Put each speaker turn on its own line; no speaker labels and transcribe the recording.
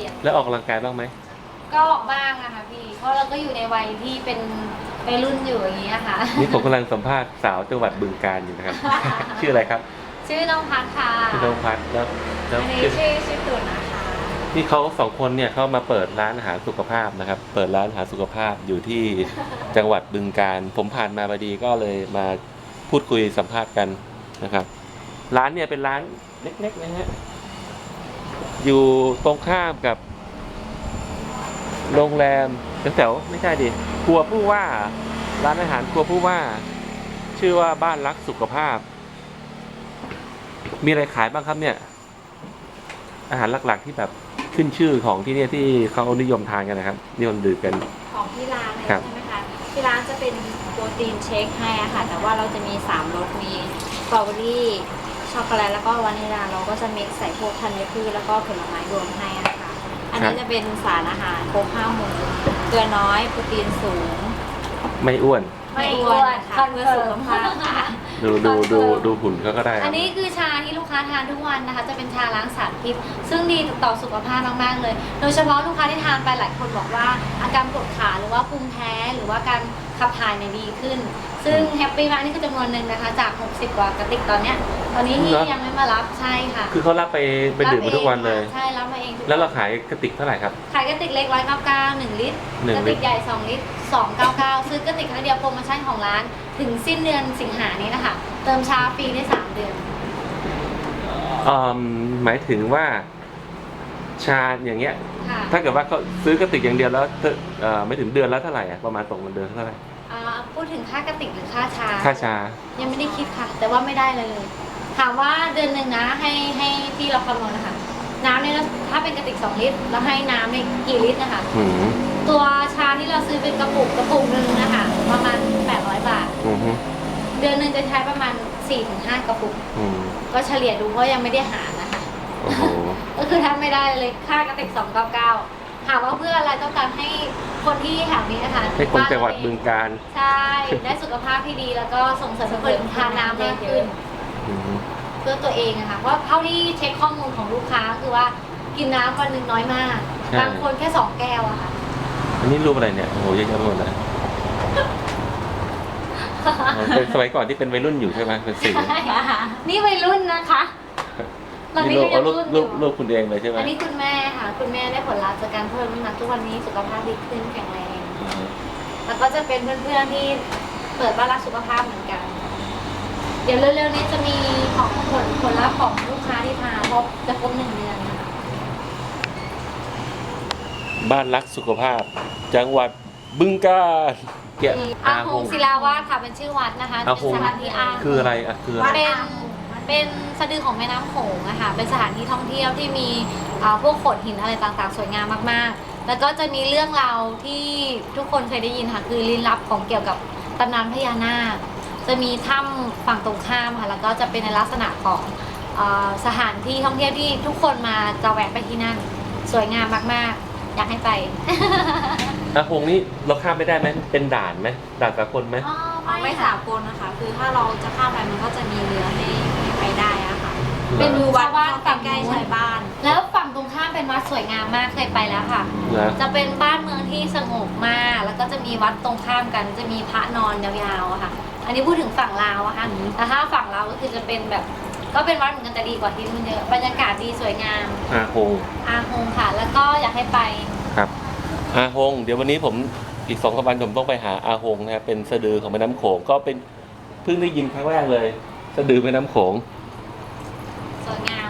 ลี่ยน
แล้วออกกำลังกายบ้างไหม
ก็ออกบ้างอะค่ะพี่ เพราะเราก็อยู่ในวัยที่เป็นวัยรุ่นอยู่อย่างนี้ยค่ะ
นี่ผมกำลังสัมภาษณ์สาวจังหวัดบึงกาฬอยู่นะครับ ชื่ออะไรครับ
ชื่อน้องพัดค่ะ
ชื่อน้องพัดแล้วแล้ว
อันนี้
ชื่อ
ชื่อชื่อตุนนะคะ
นี่เขาสองคนเนี่ยเขามาเปิดร้านอาหารสุขภาพนะครับ เปิดร้านอาหารสุขภาพอยู่ที่จังหวัดบึงกาฬผมผ่านมาพอดีก็เลยมาพูดคุยสัมภาษณ์กันนะครับ ร้านเนี่ยเป็นร้านเล็กๆนะฮะ อยู่ตรงข้ามกับ โรงแรมแถวๆไม่ใช่ดิครัวผู้ว่า ร้านอาหารครัวผู้ว่า ชื่อว่าบ้านรักสุขภาพ มีอะไรขายบ้างครับเนี่ย อาหารหลักๆที่แบบขึ้นชื่อของที่เนี่ยที่เขานิยมทานกันนะครับ นิยมดื่มกัน
ของที่ร้านเลย
ครับ
ใช่ไหมคะ ที่ร้านจะเป็นโปรตีนเชคให้อะค่ะ แต่ว่าเราจะมี 3รสมีสตรอเบอรี่ ช็อกโกแลตแล้วก็วานิลลาเราก็จะมิกซ์ใส่พวกธัญพืชแล้วก็ผลไม้รวมให้อะค่ะอันนี้จะเป็นสารอาหารโครบห้าหมู่เกลือน้อยโปรตีนสูง
ไม่อ้วน
ไม่อ้วนค่ะเพื่อสุขภาพค่ะ
ดูดูดูดูหุ่นเขาก็ได้ค
อั
รับ
นนี้คือชาที่ลูกค้าทานทุกวันนะคะ จะเป็นชาล้างสารพิษ ซึ่งดีต่อสุขภาพมากๆเลย โดยเฉพาะลูกค้าที่ทานไปหลายคนบอกว่าอาการปวดขาหรือว่าภูมิแพ้หรือว่าการ ขับถ่ายเนี่ยดีขึ้น ซึ่งแฮปปี้มากนี่คือจำนวนหนึ่งนะคะ จาก 60 กว่ากระติกตอนเนี้ย ตอนนี้ที่ยังไม่มารับใช่ค่ะ
คือเขารับไปไปดื่มมาทุกวันเลย
ใช่รับมาเองทุก
แล้วเราขายกระติกเท่าไหร่ครับ
ขายกระติกเล็ก 199 1 ลิตร
หนึ่ง
กระ
ลิ
ติ
ต
ก
ร
ใหญ่ 2 ลิตร 299 ซื้อกระติกครั้งเดียวโปรโมชั่นของร้าน ถึงสิ้นเดือนสิงหานี้นะคะ เติมชาฟรีได้ 3 เดือน
อืมหมายถึงว่า ชาอย่างเงี้ย
ค่ะ
ถ้าเกิดว่าเขาซื้อกระติกอย่างเดียวแล้วเอ่อไม่ถึงเดือนแล้วเท่าไหร่อะประมาณตกเงินเดือนเท่าไหร่
อ่าพูดถึงค่ากระติกหรือค่าชา
ค่าชา
ยังไม่ได้คิดค่ะ แต่ว่าไม่ได้เลยถามว่าเดือนหนึ่งนะให้ให้พี่เราคำนวณนะคะน้ำเนี่ยเราถ้าเป็นกระติก2ลิตรแล้วให้น้ำเนี่ยกี่ลิตรนะคะ
อืม
ตัวชาที่เราซื้อเป็นกระปุกกระปุกหนึ่งนะคะประมาณ800บาท
อืมฮึ
เดือนหนึ่งจะใช้ประมาณ 4-5 กระปุก
อืม
ก็เฉลี่ยดูเพราะยังไม่ได้หารนะคะ
โอ้โห
ก็คือทำไม่ได้เลยค่ากระติก 299 ถามว่าเพื่ออะไรต้องการให้คนที่แถวนี้นะคะ
ให้คนจังหวัดบึงการ
ใช่ได้สุขภาพที่ดีแล้วก็ส่งเสริมให้คนทานน้ำมากขึ้น
อืม
เพื่อตัวเองอะค่ะเพราะเท่าที่เช็คข้อมูลของลูกค้าคือว่ากินน้ำวันหนึ่งน้อยมากบางคนแค่สองแก้วอะค่ะ
อันนี้รูปอะไรเนี่ยโอ้โหเยอะแยะไปหมดเลยอ๋อเป็นสมัยก่อนที่เป็นวัยรุ่นอยู่ใช่ไหมเป็นสิ่ง
นี่วัยรุ่นนะคะ ตอนนี้
รู
ก็
ป
ยั
เอา
ง
รูป
รุ่นอ
รู
ยู่
ปรูปคุณเองเลยใช่ไหม
อันนี้คุณแม่ค่ะ คุณแม่ได้ผลลัพธ์จากการเพิ่มน้ำหนักทุกวันนี้สุขภาพดีขึ้นแข็งแรง
อืม
แล้วก็จะเป็นเพื่อนๆที่เปิดบ้านรักสุขภาพเหมือนกัน เดี๋ยวเร็วๆนี้จะมีของผลผลลัพธ์ของลูกค้าที่ทานครบจะครบหนึ่งเดือนนะคะ
บ้านรักสุขภาพ จังหวัดบึงกาฬเกี่ย
อาหงศิลาวาสค่ะเป็นชื่อวัดนะคะ
อาห
เป็น
ง
สถานที่อา
คืออะไรอะคืออะไร
เป็น เป็นสะดือของแม่น้ำโขงอะค่ะเป็นสถานที่ท่องเที่ยวที่มีอ่าพวกโขดหินอะไรต่างๆ สวยงามมากๆ แล้วก็จะมีเรื่องราวที่ทุกคนเคยได้ยินค่ะคือลี้ลับของเกี่ยวกับตำนานพญานาค จะมีถ้ำฝั่งตรงข้ามค่ะแล้วก็จะเป็นในลักษณะของอ่าสถานที่ท่องเที่ยวที่ทุกคนมาจะแวะไปที่นั่น สวยงามมากๆ อยากให้ไป
อาหงนี่เราข้ามไม่ได้ไหมเป็นด่านไหมด่านสากลไหม
อ๋อ
ไม่
ไม่
สา
ค่ะ
กลนะคะ คือถ้าเราจะข้ามไปมันก็จะมีเรือให้ให้ ไปได้อะค่ะ
เป็น
หรอ
วัดบ้าน
ใก
ฝั่ง
ล้
นู้
ๆชานยบ้าน
แล้วฝั่งตรงข้ามเป็นวัดสวยงามมากเคยไปแล้วค่ะ
เหรอ
จะเป็นบ้านเมืองที่สงบมาก แล้วก็จะมีวัดตรงข้ามกัน จะมีพระนอนยาวๆอะค่ะ อันนี้พูดถึงฝั่งลาวอะค่ะ
อืม
แต่ถ้าฝั่งเราวก็คือจะเป็นแบบ ก็เป็นวัดเหมือนกันแต่ดีกว่าที่นู่นเยอะ บรรยากาศดีสวยงาม
อาหง
อาโฮงค่ะ แล้วก็อยากให้ไป
ครับอาหง เดี๋ยววันนี้ผมอีกสองสามวันผมต้องไปหาอาหงนะครับเป็นสะดือของแม่น้ำโขงก็เป็นเพิ่งได้ยินครั้งแรกเลย สะดือแม่น้ำโขง
ส วยงาม